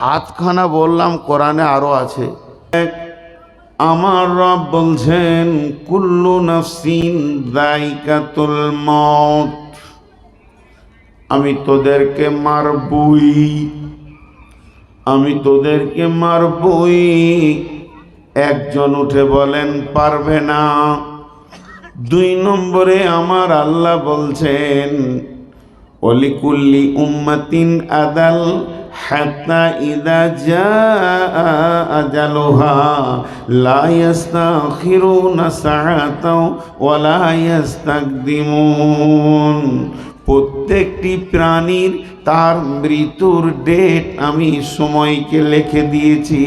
আতখানা বললাম, কোরআনে আরও আছে। আমার রব বলছেন, কুল্লু নাফসিন দাইকাতুল মত আমি তোদেরকে মারবই। আমি তোদেরকে মারবই। একজন উঠে বলেন, পারবে না। দুই নম্বরে আমার আল্লাহ বলছেন অলিকুল্লি উম্মাতিন আদাল হাত্তা ইদা যা আজালুহা লা ইয়াস্তাখিরুনা সাআতাও ওয়া লা ইয়াস্তাকদিমুন। প্রত্যেকটি প্রাণীর তার মৃত্যুর ডেট আমি সময়কে লিখে দিয়েছি।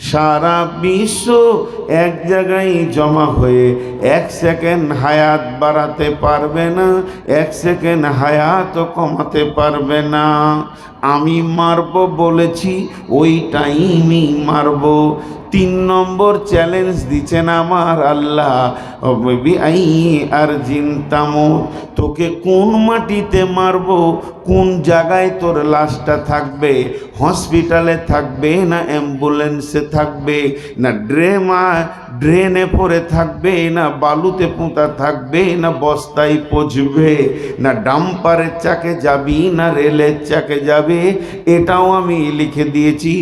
সারা বিশ্ব এক জায়গায় জমা হয়ে এক সেকেন্ড হায়াত বাড়াতে পারবে না, এক সেকেন্ড হায়াতও কমাতে পারবে না। আমি মারব বলেছি, ওই টাইমই মারব। তিন নম্বর চ্যালেঞ্জ দিচ্ছেন আমার আল্লাহ। আর জিনতামো তোকে কোন মাটিতে মারব? কোন জায়গায় তোর লাশটা থাকবে? হসপিটালে থাকবে, না অ্যাম্বুলেন্সে থাকবে, না ড্রেমা, ড্রেনে পড়ে থাকবে, না বালুতে পোঁতা থাকবে, না বস্তায় পচবে, না ডাম্পারের চাকে যাবি, না রেলের চাকে যাবে, এটাও আমি লিখে দিয়েছি।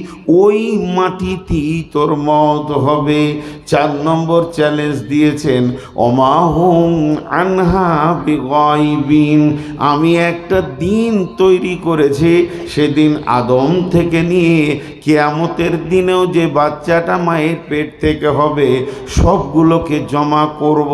ওই মাটিতেই তোর মত হবে। চার নম্বর চ্যালেঞ্জ দিয়েছেন, অমাহুম আনহা বিগয়বিন আমি একটা দিন তৈরি করেছি, সেদিন আদম থেকে নিয়ে কেয়ামতের দিনেও যে বাচ্চাটা মায়ের পেট থেকে হবে, সবগুলোকে জমা করব।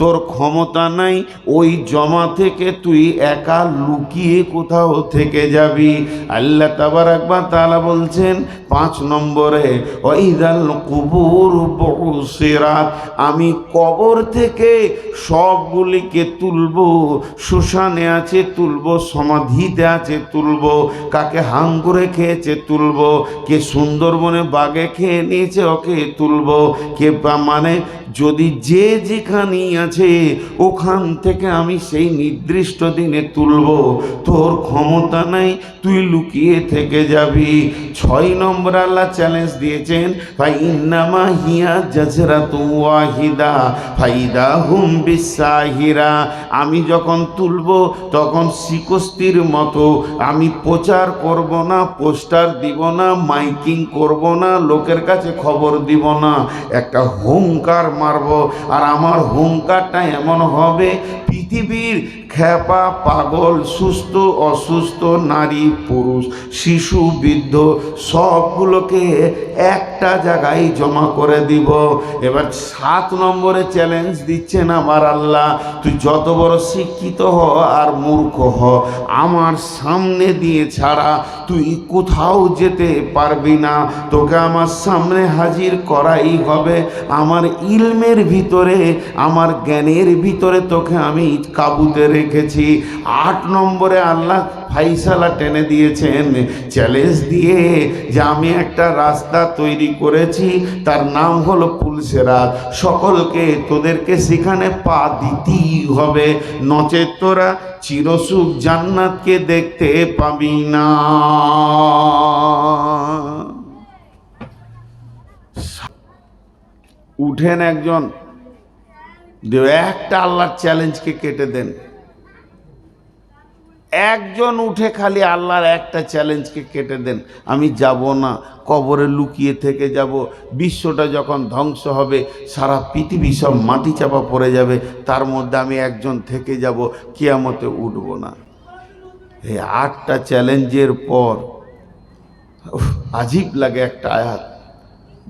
তোর ক্ষমতা নাই, ওই জমা থেকে তুই একা লুকিয়ে কোথাও থেকে যাবি। আল্লাহ তাবার একবার তালা বলছেন, পাঁচ নম্বরে ওইদাল কুবুর বসিরাত আমি কবর থেকে সবগুলিকে তুলব শ্মশানে আছে তুলব, সমাধিতে আছে তুলব, কাকে হাঙ্গুরে খেয়েছে তুলব, কে সুন্দরবনে বাগে খেয়ে নিয়েছে ওকে তুলব, কে মানে যদি যে যেখানেই আছে, ওখান থেকে আমি সেই নির্দিষ্ট দিনে তুলব। তোর ক্ষমতা নাই, তুই লুকিয়ে থেকে যাবি। ছয় নম্বর আল্লাহ চ্যালেঞ্জ দিয়েছেন ভাই ইন্নামা হিয়া জাজরা ওয়াহিদা, ফাইদা হুম বিশ্বাহিরা আমি যখন তুলব, তখন শিকস্তির মতো আমি প্রচার করব না পোস্টার দিব না, মাইকিং করব না, লোকের কাছে খবর দিব না। একটা হুঙ্কার মারব, আর আমার হুঙ্কারটা এমন হবে, পৃথিবীর খ্যাপা, পাগল, সুস্থ, অসুস্থ, নারী, পুরুষ, শিশু, বৃদ্ধ, সবগুলোকে একটা জায়গায় জমা করে দিব। এবার সাত নম্বরে চ্যালেঞ্জ দিচ্ছেন আমার আল্লাহ, তুই যত বড় শিক্ষিত হ আর মূর্খ হ, আমার সামনে দিয়ে ছাড়া তুই কোথাও যেতে পারবি না। তোকে আমার সামনে হাজির করাই হবে। আমার ইলমের ভিতরে, আমার জ্ঞানের ভিতরে তোকে আমি কাবুতে রেখেছি। আট নম্বরে আল্লাহ ফাইসালা টেনে দিয়েছেন। চ্যালেঞ্জ দিয়ে যে আমি একটা রাস্তা তৈরি করেছি, তার নাম হলো পুলসেরাত সকলকে তোদেরকে সেখানে পা দিতেই হবে। নচেত তোরা চিরসুখ জান্নাতকে দেখতে পাবি না। উঠেন একজন। একটা আল্লাহর চ্যালেঞ্জকে কেটে দেন। একজন উঠে খালি আল্লাহর একটা চ্যালেঞ্জকে কেটে দেন, আমি যাব না, কবরে লুকিয়ে থেকে যাব, বিশ্বটা যখন ধ্বংস হবে, সারা পৃথিবী সব মাটি চাপা পড়ে যাবে, তার মধ্যে আমি একজন থেকে যাব, কিয়ামতে উঠব না। এই আটটা চ্যালেঞ্জের পর আজীব লাগে একটা আয়াত,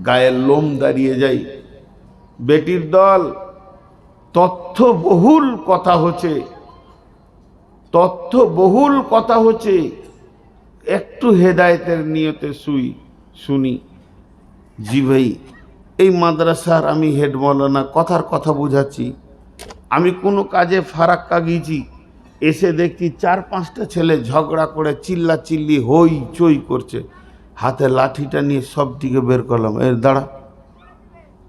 গায়ের লোম দাঁড়িয়ে যাই, বেটির দল তথ্য বহুল কথা হচ্ছে তথ্য বহুল কথা হচ্ছে। একটু হেদায়েতের নিয়তে শুই, শুনি। জি ভাই, এই মাদ্রাসার আমি হেড মৌলানা, কথার কথা বুঝাচ্ছি। আমি কোনো কাজে ফারাক্কা গিয়েছি। এসে দেখছি চার পাঁচটা ছেলে ঝগড়া করে চিল্লা চিল্লি হই চই করছে। হাতে লাঠিটা নিয়ে সব দিকে বের করলাম। এর দাঁড়া।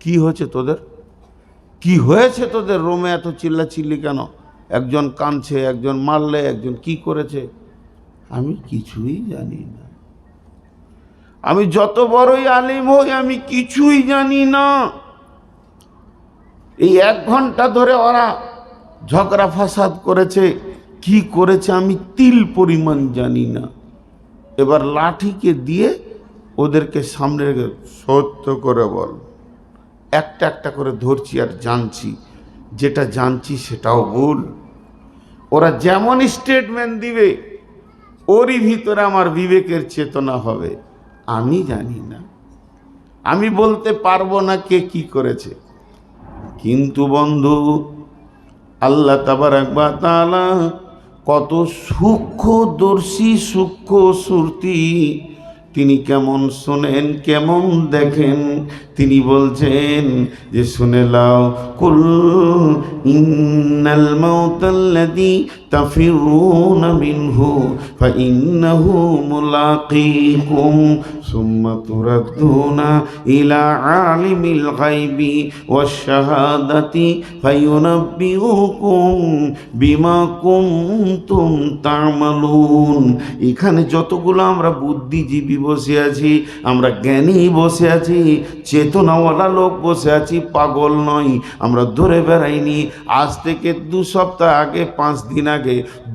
কি হয়েছে তোদের? কি হয়েছে তোদের রোমে এত চিল্লা চিল্লি কেন? একজন কাঁদছে, একজন মারলে, একজন কি করেছে? আমি কিছুই জানি না। আমি যত বড়ই আলিম হই, আমি কিছুই জানি না। এই এক ঘণ্টা ধরে ওরা ঝগড়া ফাসাদ করেছে, কি করেছে আমি তিল পরিমাণ জানি না। এবার লাঠিকে দিয়ে ওদেরকে সামনে রেখে সত্য করে বল। একটা একটা করে ধরছি আর জানছি, যেটা জানছি সেটাও ভুল। ওরা যেমন স্টেটমেন্ট দিবে, ওরই ভিতরে আমার বিবেকের চেতনা হবে। আমি জানি না। আমি বলতে পারব না কে কি করেছে। কিন্তু বন্ধু, আল্লাহ তাবার একবার তালা কত সূক্ষ্মদর্শী, সূক্ষ্ম সুরতি তিনি কেমন শোনেন কেমন দেখেন? তিনি বলছেন যে শুনে লাও। কুল ইন্নাল মাউতাল্লাযী তাফিরুনা মিনহু ফাইন্নাহু মুলাকীকুম সুম্মা তুরাদ্দুনা ইলা আলিমিল গায়বি ওয়াশ-শাহাদাতি ফায়ুনাব্বিউকুম বিমা কুনতুম তা'মালুন এখানে যতগুলো আমরা বুদ্ধিজীবী বসে আছি, আমরা জ্ঞানী বসে আছি, চেতনাওয়ালা লোক বসে আছি, পাগল নয় আমরা ধরে বেড়াইনি। আজ থেকে দু সপ্তাহ আগে, পাঁচ দিন আগে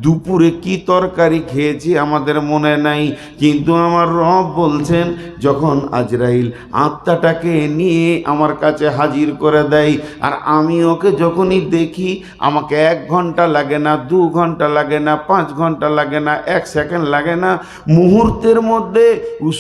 দুপুরে কি তরকারি খেয়েছি আমাদের মনে নাই। কিন্তু আমার রব বলছেন, যখন আজরাইল আত্মাটাকে নিয়ে আমার কাছে হাজির করে দেয়, আর আমি ওকে যখনই দেখি, আমাকে এক ঘণ্টা লাগে না, দু ঘণ্টা লাগে না, পাঁচ ঘণ্টা লাগে না, এক সেকেন্ড লাগে না, মুহূর্তের মধ্যে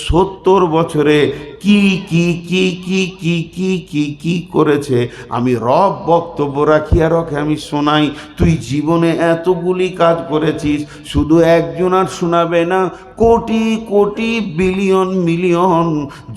সত্তর বছরে কি কি কি কি কি কি কি কি করেছে? আমি রব বক্তব্য রাখি আর ওকে আমি শোনাই। তুই জীবনে এতগুলি কাজ করেছিস, শুধু একজন আর শোনাবে না, কোটি কোটি, বিলিয়ন, মিলিয়ন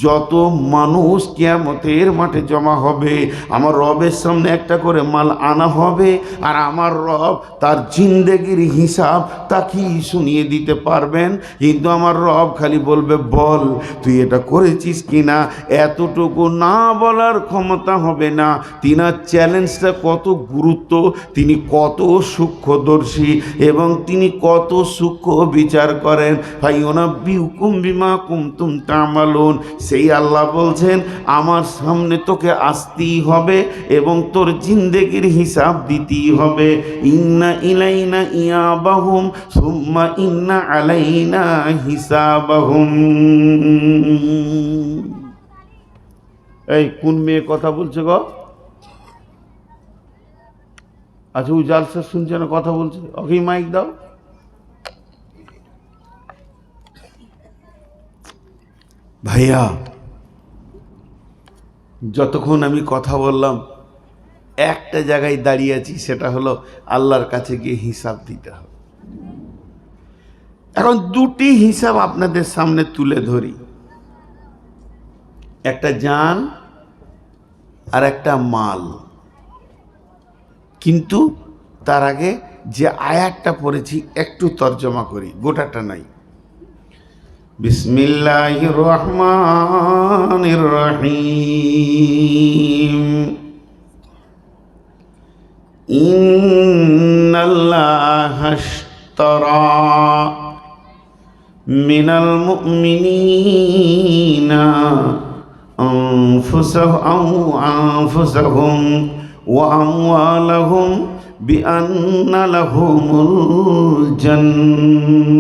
যত মানুষ কেয়ামতের মাঠে জমা হবে, আমার রবের সামনে একটা করে মাল আনা হবে আর আমার রব তার জিন্দেগির হিসাব তাকেই শুনিয়ে দিতে পারবেন। কিন্তু আমার রব খালি বলবে, বল, তুই এটা করেছিস কি না এতটুকু না বলার ক্ষমতা হবে না। তিনার চ্যালেঞ্জটা কত গুরুত্ব, তিনি কত সূক্ষ্মদর্শী এবং তিনি কত সূক্ষ্ম বিচার করেন। ভাই, ওনাব্বি হুকুম বিমা কুমতুম তামালুন। সেই আল্লাহ বলছেন, আমার সামনে তোকে আসতেই হবে এবং তোর জিন্দেগির হিসাব দিতেই হবে। ইন্না ইলাইনা ইয়াবাহুম, সুম্মা ইন্না আলাইনা হিসাবাহুম। কোন মেয়ে কথা বলছে গো? আচ্ছা উজাল স্যার শুনছে না, কথা বলছে। ওকে মাইক দাও। ভাইয়া, যতক্ষণ আমি কথা বললাম, একটা জায়গায় দাঁড়িয়ে আছি, সেটা হলো আল্লাহর কাছে গিয়ে হিসাব দিতে হবে। এখন দুটি হিসাব আপনাদের সামনে তুলে ধরি। একটা জান আর একটা মাল কিন্তু তার আগে যে আয়াতটা পড়েছি একটু তর্জমা করি গোটাটা নাই বিসমিল্লাহির রহমানির রহিম ইন্নাল্লাহা আশতারা মিনাল মুমিনিনা أنفسهم أنفسهم وأموالهم بأن لهم الجنة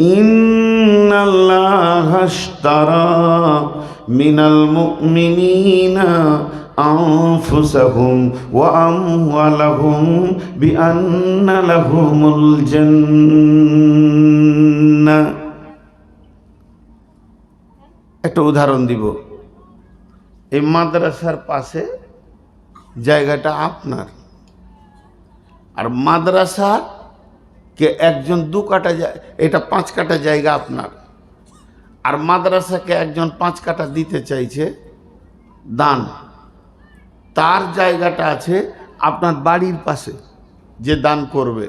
إن الله اشترى من المؤمنين أنفسهم وأموالهم بأن لهم الجنة একটা উদাহরণ দিব। এই মাদ্রাসার পাশে জায়গাটা আপনার। আর মাদ্রাসা কে একজন দু কাটা এটা পাঁচ কাটা জায়গা আপনার। আর মাদ্রাসাকে একজন পাঁচ কাটা দিতে চাইছে দান। তার জায়গাটা আছে আপনার বাড়ির পাশে যে দান করবে।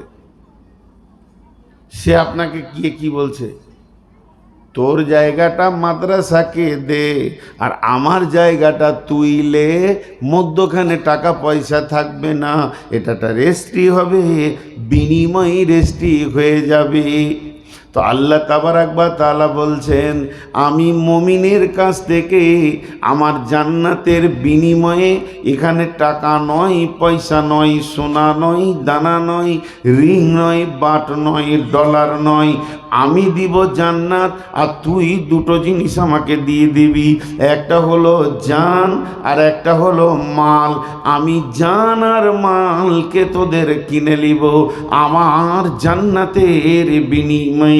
সে আপনাকে গিয়ে কি বলছে? তোর জায়গাটা মাদ্রাসাকে দে, আর আমার জায়গাটা তুইলে মধ্যখানে টাকা পয়সা থাকবে না, এটাটা রেস্ট্রি হবে, বিনিময় রেস্ট্রি হয়ে যাবে। তো আল্লাহ তাবার একবার তালা বলছেন, আমি মমিনের কাছ থেকে আমার জান্নাতের বিনিময়ে এখানে টাকা নয়, পয়সা নয়, সোনা নয়, দানা নয়, রিং নয়, বাট নয়, ডলার নয়, আমি দিব জান্নাত আর তুই দুটো জিনিস আমাকে দিয়ে দিবি। একটা হলো জান আর একটা হলো মাল। আমি জান আর মালকে তোদের কিনে নিব। আমার জান্নাতের বিনিময়ে